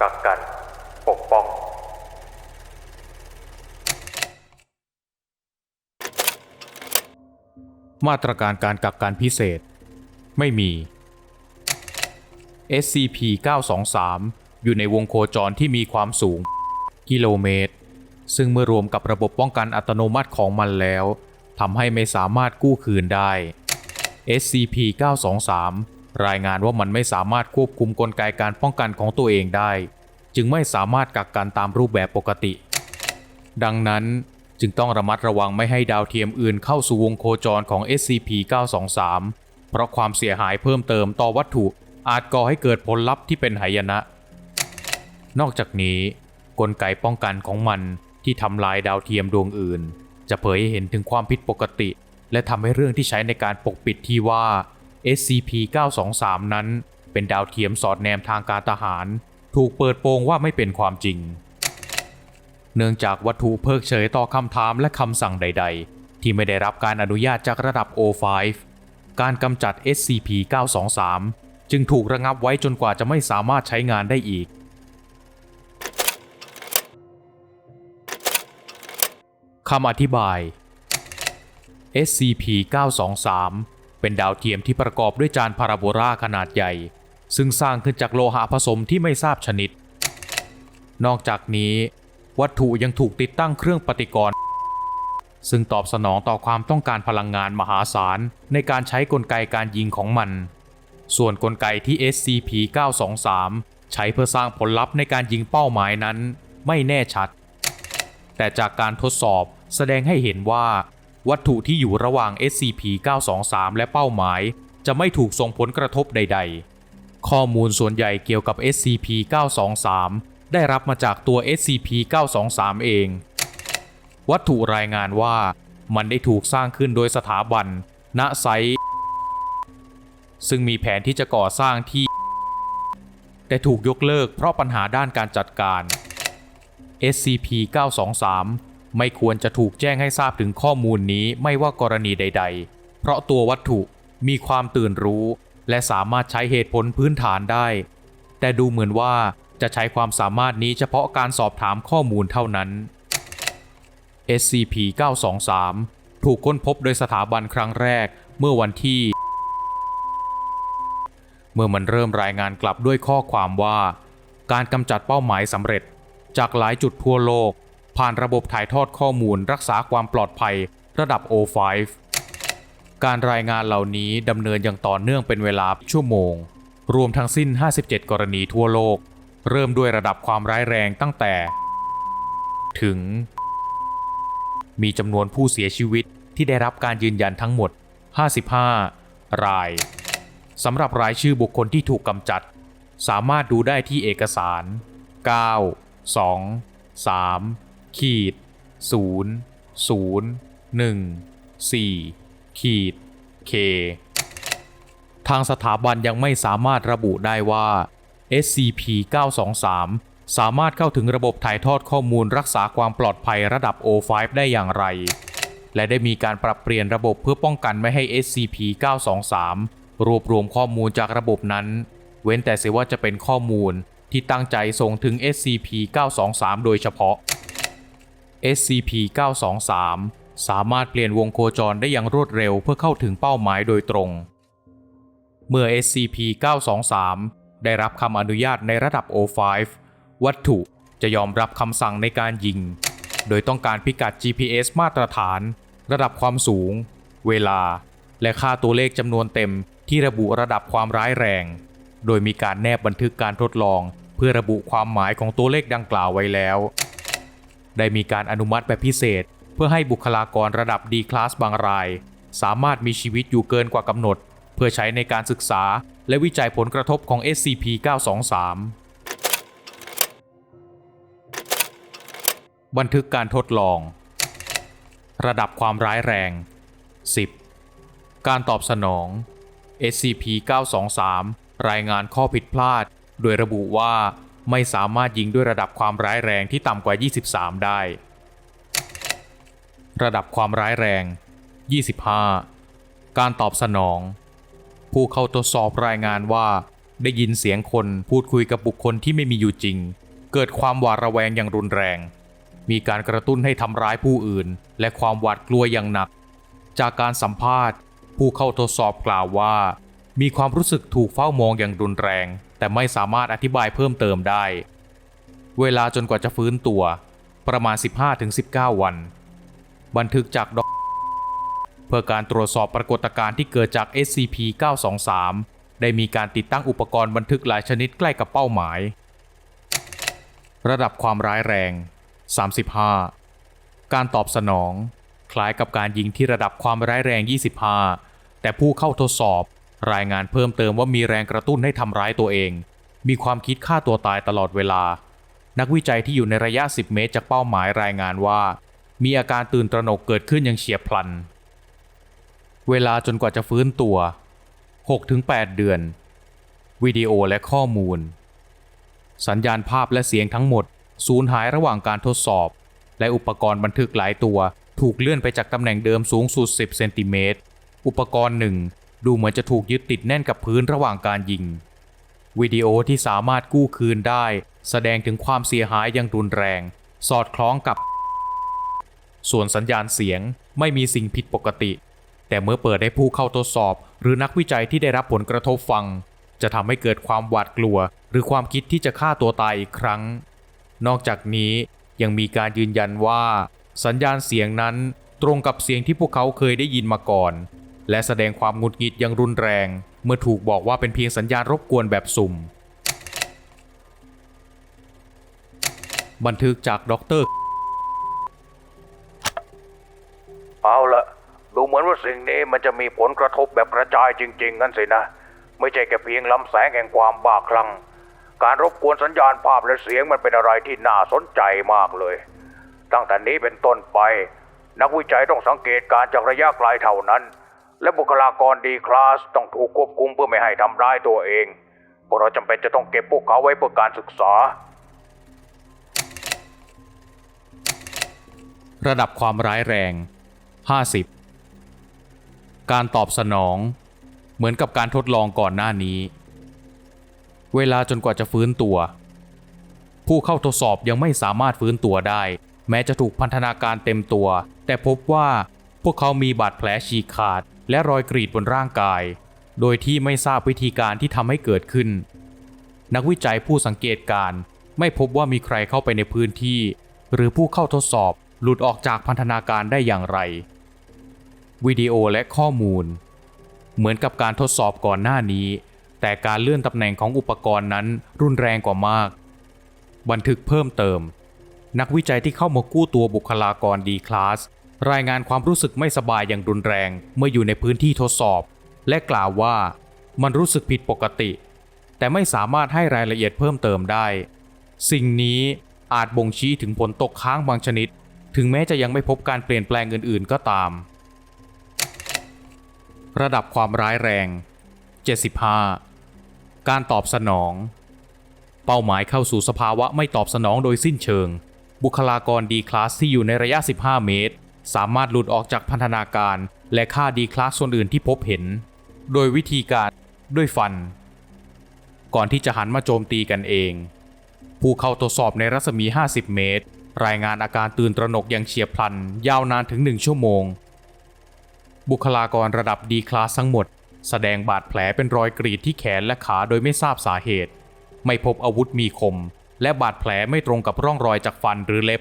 กักกัน ปกป้อง มาตรการการกักกันพิเศษ ไม่มี SCP-923 อยู่ในวงโคจรที่มีความสูง กิโลเมตร ซึ่งเมื่อรวมกับระบบป้องกันอัตโนมัติของมันแล้วทำให้ไม่สามารถกู้คืนได้ SCP-923 รายงานว่ามันไม่สามารถควบคุมกลไกการป้องกันของตัวเองได้ จึงไม่สามารถกักกันตามรูปแบบปกติ ดังนั้นจึงต้องระมัดระวังไม่ให้ดาวเทียมอื่นเข้าสู่วงโคจรของ SCP-923 เพราะความเสียหายเพิ่มเติมต่อวัตถุอาจก่อให้เกิดผลลัพธ์ที่เป็นหายนะ นอกจากนี้ กลไกป้องกันของมันที่ทำลายดาวเทียมดวงอื่น จะเผยให้เห็นถึงความผิดปกติ และทำให้เรื่องที่ใช้ในการปกปิดที่ว่า SCP-923 นั้น เป็นดาวเทียมสอดแนมทางการทหาร ถูกเปิดโปงว่าไม่เป็นความจริง เนื่องจากวัตถุเพิกเฉยต่อคำถามและคำสั่งใด ๆ ที่ไม่ได้รับการอนุญาตจากระดับ O5 การกำจัด SCP-923 จึงถูกระงับไว้จนกว่าจะไม่สามารถใช้งานได้อีก คำอธิบาย SCP-923 เป็นดาวเทียมที่ประกอบด้วยจานพาราโบลาขนาดใหญ่ ซึ่งสร้างขึ้นจากโลหะผสมที่ไม่ทราบชนิด นอกจากนี้ วัตถุยังถูกติดตั้งเครื่องปฏิกรณ์ ซึ่งตอบสนองต่อความต้องการพลังงานมหาศาล ในการใช้กลไกการยิงของมัน ส่วนกลไกที่ SCP-923 ใช้เพื่อสร้างผลลัพธ์ในการยิงเป้าหมายนั้นไม่แน่ชัด แต่จากการทดสอบแสดงให้เห็นว่า วัตถุที่อยู่ระหว่าง SCP-923 และเป้าหมาย จะไม่ถูกส่งผลกระทบใด ๆ ข้อมูลส่วนใหญ่เกี่ยวกับ SCP-923 ได้รับมาจากตัว SCP-923 เอง วัตถุรายงานว่ามันได้ถูกสร้างขึ้นโดยสถาบัน ณ ไซต์ซึ่งมีแผนที่จะก่อสร้างที่ แต่ถูกยกเลิกเพราะปัญหาด้านการจัดการ SCP-923 ไม่ควรจะถูกแจ้งให้ทราบถึงข้อมูลนี้ไม่ว่ากรณีใด ๆ เพราะตัววัตถุมีความตื่นรู้ และสามารถใช้เหตุผลพื้นฐานได้ แต่ดูเหมือนว่าจะใช้ความสามารถนี้เฉพาะการสอบถามข้อมูลเท่านั้น SCP-923 ถูกค้นพบโดยสถาบันครั้งแรกเมื่อวันที่ เมื่อมันเริ่มรายงานกลับด้วยข้อความว่า การกำจัดเป้าหมายสำเร็จจากหลายจุดทั่วโลก ผ่านระบบถ่ายทอดข้อมูลรักษาความปลอดภัยระดับ O5 การรายงานเหล่านี้ดำเนินอย่างต่อเนื่องเป็นเวลาชั่วโมง รวมทั้งสิ้น 57 กรณีทั่วโลก เริ่มด้วยระดับความร้ายแรงตั้งแต่ ถึง มีจำนวนผู้เสียชีวิตที่ได้รับการยืนยันทั้งหมด 55 รายสำหรับรายชื่อบุคคลที่ถูกกำจัด สามารถดูได้ที่เอกสาร 9 2 3 ขีด0 0 1 4ขีด K ทางสถาบันยังไม่สามารถระบุได้ว่า SCP-923 สามารถเข้าถึงระบบถ่ายทอดข้อมูลรักษาความปลอดภัยระดับ O5 ได้อย่างไร และได้มีการปรับเปลี่ยนระบบเพื่อป้องกันไม่ให้ SCP-923 รวบรวมข้อมูลจากระบบนั้น เว้นแต่เสียว่าจะเป็นข้อมูลที่ตั้งใจส่งถึง SCP-923 โดยเฉพาะ SCP-923 สามารถเปลี่ยนวงโคจรได้อย่างรวดเร็วเพื่อเข้าถึงเป้าหมายโดยตรง เมื่อ SCP-923 ได้รับคำอนุญาตในระดับ O5 วัตถุจะยอมรับคำสั่งในการยิง โดยต้องการพิกัด GPS มาตรฐาน ระดับความสูง เวลา และค่าตัวเลขจำนวนเต็มที่ระบุระดับความร้ายแรง โดยมีการแนบบันทึกการทดลอง เพื่อระบุความหมายของตัวเลขดังกล่าวไว้แล้ว ได้มีการอนุมัติแบบพิเศษ เพื่อให้บุคลากรระดับ D Class บางราย สามารถมีชีวิตอยู่เกินกว่ากำหนด เพื่อใช้ในการศึกษา และวิจัยผลกระทบของ SCP-923 บันทึกการทดลอง ระดับความร้ายแรง 10 การตอบสนอง SCP-923 รายงานข้อผิดพลาด โดยระบุว่า ไม่สามารถยิงด้วยระดับความร้ายแรงที่ต่ำกว่า 23 ได้ ระดับความร้ายแรง 25 การตอบสนอง ผู้เข้าตรวจสอบรายงานว่า ได้ยินเสียงคนพูดคุยกับบุคคลที่ไม่มีอยู่จริง เกิดความหวาดระแวงอย่างรุนแรง มีการกระตุ้นให้ทำร้ายผู้อื่น และความหวาดกลัวอย่างหนัก จากการสัมภาษณ์ ผู้เข้าทดสอบกล่าวว่า มีความรู้สึกถูกเฝ้ามองอย่างรุนแรง แต่ไม่สามารถอธิบายเพิ่มเติมได้ เวลาจนกว่าจะฟื้นตัว ประมาณ 15-19 วัน บันทึกจากดเพื่อการตรวจสอบปรากฏการณ์ที่เกิดจาก SCP-923 ได้มีการติดตั้งอุปกรณ์บันทึกหลายชนิดใกล้กับเป้าหมาย ระดับความร้ายแรง 35 การตอบสนอง คล้ายกับการยิงที่ระดับความร้ายแรง 25 แต่ผู้เข้าทดสอบ รายงานเพิ่มเติมว่ามีแรงกระตุ้นให้ทำร้ายตัวเอง มีความคิดฆ่าตัวตายตลอดเวลา นักวิจัยที่อยู่ในระยะ 10 เมตรจากเป้าหมายรายงานว่า มีอาการตื่นตระหนกเกิดขึ้นอย่างเฉียบพลัน เวลาจนกว่าจะฟื้นตัว 6-8 เดือน วิดีโอและข้อมูล สัญญาณภาพและเสียงทั้งหมดสูญหายระหว่างการทดสอบ และอุปกรณ์บันทึกหลายตัว ถูกเลื่อนไปจากตำแหน่งเดิมสูงสุด 10 เซนติเมตร อุปกรณ์หนึ่ง ดูเหมือนจะถูกยึดติดแน่นกับพื้นระหว่างการยิง วิดีโอที่สามารถกู้คืนได้ แสดงถึงความเสียหายอย่างรุนแรง สอดคล้องกับ ส่วนสัญญาณเสียงไม่มีสิ่งผิดปกติ แต่เมื่อเปิดให้ผู้เข้าทดสอบ หรือนักวิจัยที่ได้รับผลกระทบฟัง จะทำให้เกิดความหวาดกลัว หรือความคิดที่จะฆ่าตัวตายอีกครั้ง นอกจากนี้ยังมีการยืนยันว่า สัญญาณเสียงนั้นตรงกับเสียงที่พวกเขาเคยได้ยินมาก่อน และแสดงความหงุดหงิดอย่างรุนแรง เมื่อถูกบอกว่าเป็นเพียงสัญญาณรบกวนแบบสุ่ม บันทึกจากด็อกเตอร์เอาละดูเหมือนว่าสิ่งนี้มันจะมีผลกระทบแบบกระจายจริง ๆ งั้นสินะ ไม่ใช่แค่เพียงลำแสงแห่งความบ้าคลั่งการรบกวนสัญญาณภาพและเสียงมันเป็นอะไรที่น่าสนใจมากเลย ตั้งแต่นี้เป็นต้นไป นักวิจัยต้องสังเกตการจากระยะไกลเท่านั้น และบุคลากรดีคลาสต้องถูกควบคุมเพื่อไม่ให้ทำร้ายตัวเอง พวกเราจำเป็นจะต้องเก็บพวกเขาไว้เพื่อการศึกษา ระดับความร้ายแรง 50 การตอบสนอง เหมือนกับการทดลองก่อนหน้านี้ เวลาจนกว่าจะฟื้นตัว ผู้เข้าทดสอบยังไม่สามารถฟื้นตัวได้ แม้จะถูกพันธนาการเต็มตัว แต่พบว่าพวกเขามีบาดแผลฉีกขาด และรอยกรีดบนร่างกาย โดยที่ไม่ทราบวิธีการที่ทำให้เกิดขึ้น นักวิจัยผู้สังเกตการณ์ไม่พบว่ามีใครเข้าไปในพื้นที่ หรือผู้เข้าทดสอบหลุดออกจากพันธนาการได้อย่างไร วิดีโอและข้อมูล เหมือนกับการทดสอบก่อนหน้านี้ แต่การเลื่อนตำแหน่งของอุปกรณ์นั้นรุนแรงกว่ามาก บันทึกเพิ่มเติม นักวิจัยที่เข้ามากู้ตัวบุคลากรดีคลาส รายงานความรู้สึกไม่สบายอย่างรุนแรงเมื่ออยู่ในพื้นที่ทดสอบ และกล่าวว่ามันรู้สึกผิดปกติ แต่ไม่สามารถให้รายละเอียดเพิ่มเติมได้ สิ่งนี้อาจบ่งชี้ถึงผลตกค้างบางชนิด ถึงแม้จะยังไม่พบการเปลี่ยนแปลงอื่นๆก็ตาม ระดับความร้ายแรง 75 การตอบสนอง เป้าหมายเข้าสู่สภาวะไม่ตอบสนองโดยสิ้นเชิง บุคลากรดีคลาสที่อยู่ในระยะ 15 เมตร สามารถหลุดออกจากพันธนาการ และฆ่าดีคลาสส่วนอื่นที่พบเห็น โดยวิธีการด้วยฟัน ก่อนที่จะหันมาโจมตีกันเอง ผู้เข้าตรวจสอบในรัศมี 50 เมตร รายงานอาการตื่นตระหนกอย่างเฉียบพลัน ยาวนานถึง1ชั่วโมง บุคลากรระดับดีคลาสทั้งหมด แสดงบาดแผลเป็นรอยกรีดที่แขนและขาโดยไม่ทราบสาเหตุ ไม่พบอาวุธมีคม และบาดแผลไม่ตรงกับร่องรอยจากฟันหรือเล็บ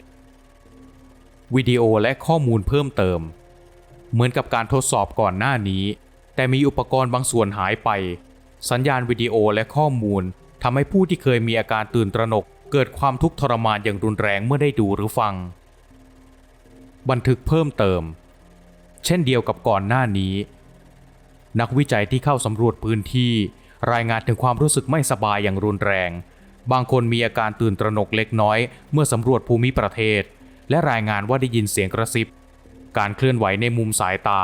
วิดีโอและข้อมูลเพิ่มเติม เหมือนกับการทดสอบก่อนหน้านี้ แต่มีอุปกรณ์บางส่วนหายไป สัญญาณวิดีโอและข้อมูลทำให้ผู้ที่เคยมีอาการตื่นตระหนก เกิดความทุกข์ทรมานอย่างรุนแรงเมื่อได้ดูหรือฟัง บันทึกเพิ่มเติม เช่นเดียวกับก่อนหน้านี้ นักวิจัยที่เข้าสำรวจพื้นที่ รายงานถึงความรู้สึกไม่สบายอย่างรุนแรง บางคนมีอาการตื่นตระหนกเล็กน้อย เมื่อสำรวจภูมิประเทศ และรายงานว่าได้ยินเสียงกระซิบ การเคลื่อนไหวในมุมสายตา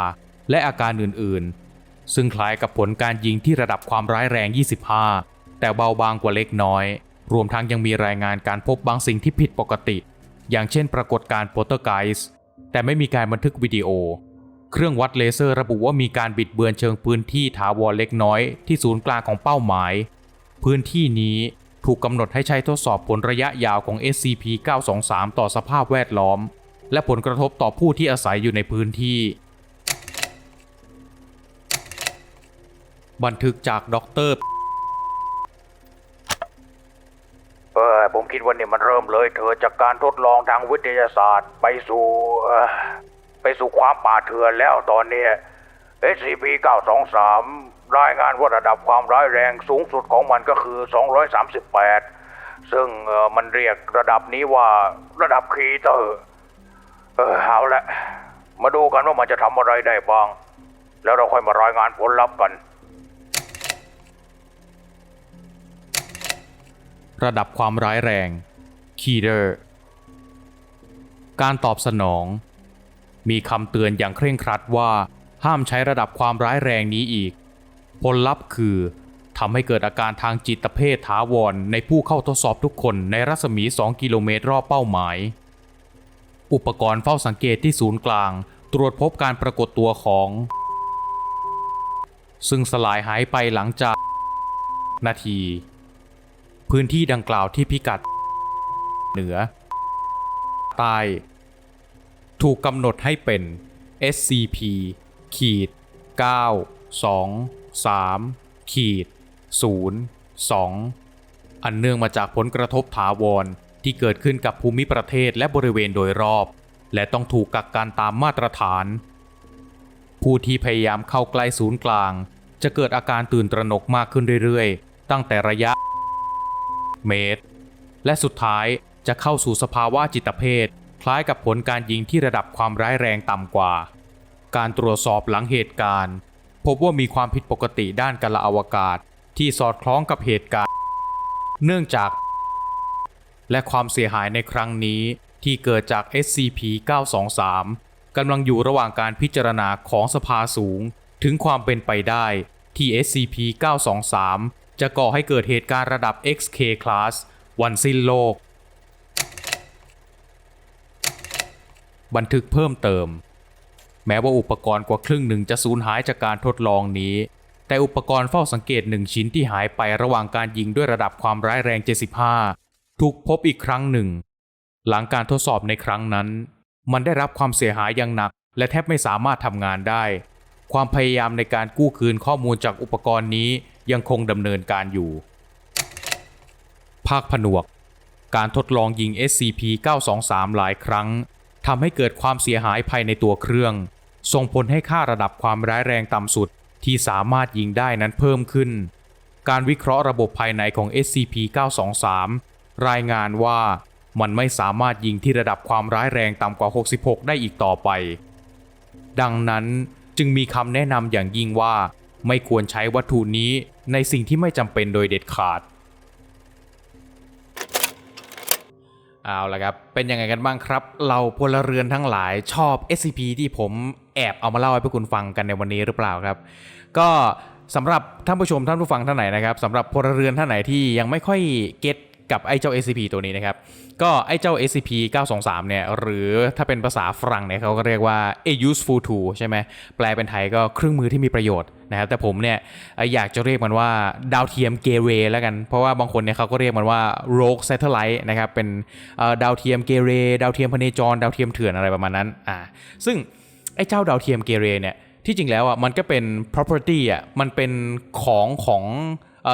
และอาการอื่นๆ ซึ่งคล้ายกับผลการยิงที่ระดับความร้ายแรง 25 แต่เบาบางกว่าเล็กน้อย รวมทั้งยังมีรายงานการพบบางสิ่งที่ผิดปกติ อย่างเช่นปรากฏการณ์โปรเตอร์ไกส์แต่ไม่มีการบันทึกวิดีโอ เครื่องวัดเลเซอร์ระบุว่ามีการบิดเบือนเชิงพื้นที่ถาวรเล็กน้อยที่ศูนย์กลางของเป้าหมาย พื้นที่นี้ ถูกกำหนดให้ใช้ทดสอบผลระยะยาวของ SCP-923 ต่อสภาพแวดล้อม และผลกระทบต่อผู้ที่อาศัยอยู่ในพื้นที่ บันทึกจากด็อกเตอร์เออผมคิดว่าเนี่ยมันเริ่มเลยเธอจากการทดลองทางวิทยาศาสตร์ไปสู่ไปสู่ความป่าเถื่อนแล้วตอนเนี้ย SCP-923 รายงานว่าระดับความร้ายแรงสูงสุดของมันก็คือ 238 ซึ่งมันเรียกระดับนี้ว่าระดับคีเตอร์เออเอาละมาดูกันว่ามันจะทำอะไรได้บ้าง แล้วเราค่อยมารายงานผลลัพธ์กัน ระดับความร้ายแรงคีเดอร์การตอบสนอง มีคำเตือนอย่างเคร่งครัดว่า ห้ามใช้ระดับความร้ายแรงนี้อีก ผลลัพธ์คือทำให้เกิดอาการทางจิตเภทถาวรในผู้เข้าทดสอบทุกคนในรัศมี 2 กิโลเมตรรอบเป้าหมาย อุปกรณ์เฝ้าสังเกตที่ศูนย์กลาง ตรวจพบการปรากฏตัวของ ซึ่งสลายหายไปหลังจาก นาที พื้นที่ดังกล่าวที่พิกัด เหนือ ใต้ ถูกกำหนดให้เป็น SCP ขีด9 2 3ขีด0 2อันเนื่องมาจากผลกระทบถาวรที่เกิดขึ้นกับภูมิประเทศและบริเวณโดยรอบ และต้องถูกกักกันตามมาตรฐาน ผู้ที่พยายามเข้าใกล้ศูนย์กลาง จะเกิดอาการตื่นตระหนกมากขึ้นเรื่อยๆ ตั้งแต่ระยะ เมตร และสุดท้ายจะเข้าสู่สภาวะจิตเภท คล้ายกับผลการยิงที่ระดับความร้ายแรงต่ำกว่า การตรวจสอบหลังเหตุการณ์ พบว่ามีความผิดปกติด้านกละอวกาศที่สอดคล้องกับเหตุการณ์ เนื่องจาก และความเสียหายในครั้งนี้ที่เกิดจาก SCP-923 กำลังอยู่ระหว่างการพิจารณาของสภาสูง ถึงความเป็นไปได้ที่ SCP-923 จะก่อให้เกิดเหตุการณ์ระดับ XK Class วันสิ้นโลก บันทึกเพิ่มเติม แม้ว่าอุปกรณ์กว่าครึ่งหนึ่งจะสูญหายจากการทดลองนี้ แต่อุปกรณ์เฝ้าสังเกตหนึ่งชิ้นที่หายไประหว่างการยิงด้วยระดับความร้ายแรง 75 ถูกพบอีกครั้งหนึ่ง หลังการทดสอบในครั้งนั้น มันได้รับความเสียหายอย่างหนัก และแทบไม่สามารถทำงานได้ ความพยายามในการกู้คืนข้อมูลจากอุปกรณ์นี้ยังคงดำเนินการอยู่ ภาคผนวก การทดลองยิง SCP-923 หลายครั้งทำให้เกิดความเสียหายภายในตัวเครื่อง ส่งผลให้ค่าระดับความร้ายแรงต่ำสุดที่สามารถยิงได้นั้นเพิ่มขึ้น การวิเคราะห์ระบบภายในของ SCP-923 รายงานว่ามันไม่สามารถยิงที่ระดับความร้ายแรงต่ำกว่า 66 ได้อีกต่อไป ดังนั้นจึงมีคำแนะนำอย่างยิ่งว่า ไม่ควรใช้วัตถุนี้ในสิ่งที่ไม่จำเป็นโดยเด็ดขาด เอาละครับ เป็นยังไงกันบ้างครับ เราพลเรือนทั้งหลายชอบ SCP ที่ผม แอบเอามาเล่าให้พวกคุณฟังกันในวันนี้หรือเปล่าครับ ก็สำหรับท่านผู้ชมท่านผู้ฟังท่านไหนนะครับสำหรับพลเรือนท่านไหนที่ยังไม่ค่อยเก็ตกับไอ้เจ้า SCP ตัวนี้นะครับ ก็ไอ้เจ้า SCP 923 เนี่ย หรือถ้าเป็นภาษาฝรั่งเนี่ยเขาก็เรียกว่า a useful tool ใช่ไหม แปลเป็นไทยก็เครื่องมือที่มีประโยชน์นะครับ แต่ผมเนี่ยอยากจะเรียกมันว่าดาวเทียมเกเรแล้วกัน เพราะว่าบางคนเนี่ยเขาก็เรียกมันว่า rogue satellite นะครับ เป็นดาวเทียมเกเร ดาวเทียมพเนจร ดาวเทียมเถื่อนอะไรประมาณนั้น อ่า ซึ่ง ไอ้เจ้าดาวเทียมเกเรเนี่ยที่จริงแล้วอะมันก็เป็น property อะมันเป็นของของ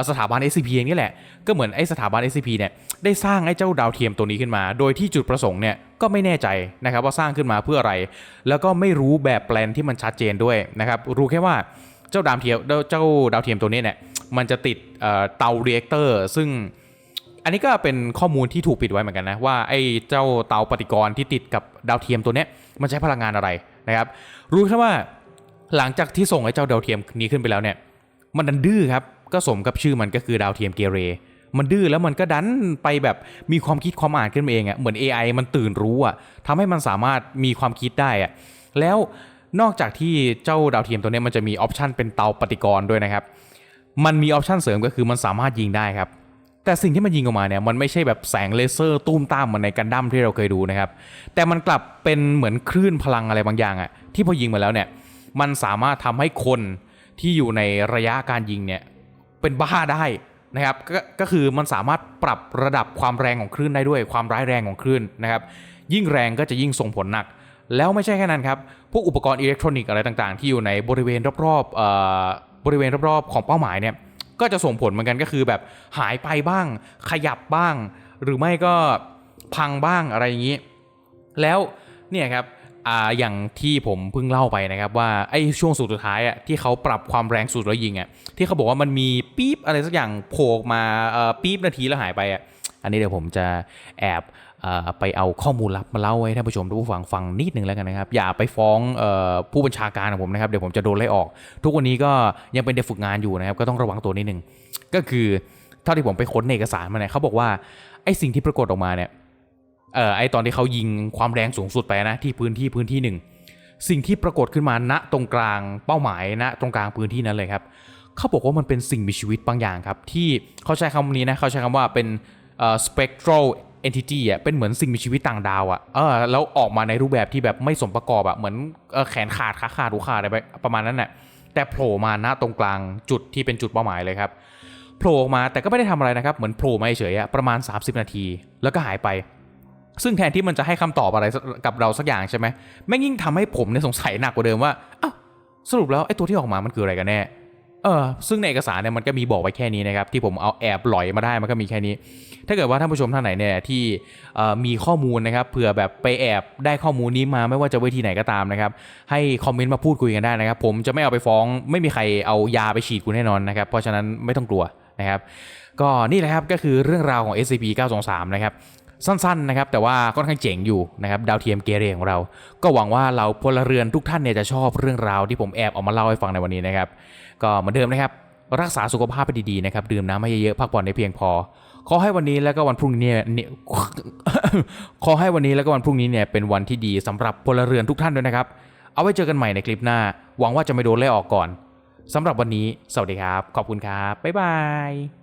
สถาบัน SCP เนี่แหละ ก็เหมือนไอ้สถาบัน SCP เนี่ยได้สร้างไอ้เจ้าดาวเทียมตัวนี้ขึ้นมา โดยที่จุดประสงค์เนี่ยก็ไม่แน่ใจนะครับว่าสร้างขึ้นมาเพื่ออะไร แล้วก็ไม่รู้แบบแปลนที่มันชัดเจนด้วยนะครับรู้แค่ว่าเจ้าดาวเทียมเจ้าดาวเทียมตัวนี้เนี่ยมันจะติดเตาเรีแอคเตอร์ซึ่งอันนี้ก็เป็นข้อมูลที่ถูกปิดไว้เหมือนกันนะว่าไอ้เจ้าเตาปฏิกรณ์ที่ติดกับดาวเทียมตัวเนี้ยมันใช้พลังงานอะไร นะครับ รู้แค่ว่าหลังจากที่ส่งไอ้เจ้าดาวเทียมนี้ขึ้นไปแล้วเนี่ย มันดันดื้อครับ ก็สมกับชื่อมันก็คือดาวเทียมเกเร มันดื้อแล้วมันก็ดันไปแบบมีความคิดความอ่านขึ้นมาเองอะ่ะ เหมือน AI มันตื่นรู้อะ่ะทำให้มันสามารถมีความคิดได้อะ่ะ แล้วนอกจากที่เจ้าดาวเทียมตัวนี้มันจะมีออปชันเป็นเตาปฏิกรณ์ด้วยนะครับ มันมีออปชันเสริมก็คือมันสามารถยิงได้ครับ แต่สิ่งที่มันยิงออกมาเนี่ยมันไม่ใช่แบบแสงเลเซอร์ตุ้มตามเหมือนในกันดั้มที่เราเคยดูนะครับ แต่มันกลับเป็นเหมือนคลื่นพลังอะไรบางอย่างอะที่พอยิงมาแล้วเนี่ยมันสามารถทำให้คนที่อยู่ในระยะการยิงเนี่ยเป็นบ้าได้นะครับก็ก็คือมันสามารถปรับระดับความแรงของคลื่นได้ด้วยความร้ายแรงของคลื่นนะครับยิ่งแรงก็จะยิ่งส่งผลหนัก แล้วไม่ใช่แค่นั้นครับ พวกอุปกรณ์อิเล็กทรอนิกส์อะไรต่างๆ ที่อยู่ในบริเวณรอบๆบริเวณรอบๆของเป้าหมายเนี่ย ก็จะส่งผลเหมือนกันก็คือแบบหายไปบ้าง ขยับบ้าง หรือไม่ก็พังบ้างอะไรอย่างนี้ แล้วเนี่ยครับอ่าอย่างที่ผมเพิ่งเล่าไปนะครับว่าไอ้ช่วงสุดท้ายอะที่เขาปรับความแรงสุดแล้วยิงอะที่เขาบอกว่ามันมีปี๊บอะไรสักอย่างโผล่มาเอ่อปี๊บนาทีแล้วหายไปอะอันนี้เดี๋ยวผมจะแอบ ไปเอาข้อมูลลับมาเล่าให้ท่านผู้ชมทุกผู้ฟังฟังนิดนึงแล้วกันนะครับ อย่าไปฟ้องออผู้บัญชาการของผมนะครับ เดี๋ยวผมจะโดนไล่ออก ทุกวันนี้ก็ยังเป็นเด็กฝึกงานอยู่นะครับ ก็ต้องระวังตัวนิดนึง ก็คือเท่าที่ผมไปค้นเอกสารมาเนี่ยเขาบอกว่าไอ้สิ่งที่ปรากฏออกมาเนี่ยเอ่อไอตอนที่เขายิงความแรงสูงสุดไปนะที่พื้นที่พื้นที่หนึ่งสิ่งที่ปรากฏขึ้นมาณตรงกลางเป้าหมายณตรงกลางพื้นที่นั้นเลยครับเขาบอกว่ามันเป็นสิ่งมีชีวิตบางอย่างครับ ที่เขาใช้คำนี้นะเขาใช้คำว่าเป็น spectral entity อะเป็นเหมือนสิ่งมีชีวิตต่างดาวอะเออแล้วออกมาในรูปแบบที่แบบไม่สมประกอบอะเหมือนเออแขนขาดขาขาดหูขาดอะไรประมาณนั้นน่ะแต่โผล่มาณตรงกลางจุดที่เป็นจุดเป้าหมายเลยครับโผล่ออกมาแต่ก็ไม่ได้ทำอะไรนะครับเหมือนโผล่มาเฉยๆประมาณ 30 นาที แล้วก็หายไป ซึ่งแทนที่มันจะให้คำตอบอะไรกับเราสักอย่างใช่ไหมแม่งยิ่งทำให้ผมเนี่ยสงสัยหนักกว่าเดิมว่าอ้าวสรุปแล้วไอ้ตัวที่ออกมามันคืออะไรกันแน่ เออซึ่งในเอกสารเนี่ยมันก็มีบอกไว้แค่นี้นะครับที่ผมเอาแอบหลอยมาได้มันก็มีแค่นี้ ถ้าเกิดว่าท่านผู้ชมท่านไหนเนี่ยที่มีข้อมูลนะครับเผื่อแบบไปแอบได้ข้อมูลนี้มาไม่ว่าจะวิธีไหนก็ตามนะครับให้คอมเมนต์มาพูดคุยกันได้นะครับ ผมจะไม่เอาไปฟ้องไม่มีใครเอายาไปฉีดคุณแน่นอนนะครับเพราะฉะนั้นไม่ต้องกลัวนะครับก็นี่แหละครับก็คือเรื่องราวของ SCP 923 นะครับ สั้นๆนะครับแต่ว่าค่อนข้างเจ๋งอยู่นะครับดาวเทียมเกเรของเรา ก็หวังว่าเราพลเรือนทุกท่านเนี่ยจะชอบเรื่องราวที่ผมแอบออกมาเล่าให้ฟังในวันนี้นะครับก็เหมือนเดิมนะครับรักษาสุขภาพไปดีๆนะครับดื่มน้ำให้เยอะๆพักผ่อนให้เพียงพอ ขอให้วันนี้แล้วก็วันพรุ่งนี้เนี่ยขอให้วันนี้แล้วก็วันพรุ่งนี้เนี่ยเป็นวันที่ดีสำหรับพลเรือนทุกท่านด้วยนะครับ เอาไว้เจอกันใหม่ในคลิปหน้า หวังว่าจะไม่โดนไล่ออกก่อนสำหรับวันนี้ สวัสดีครับ ขอบคุณครับ บ๊ายบาย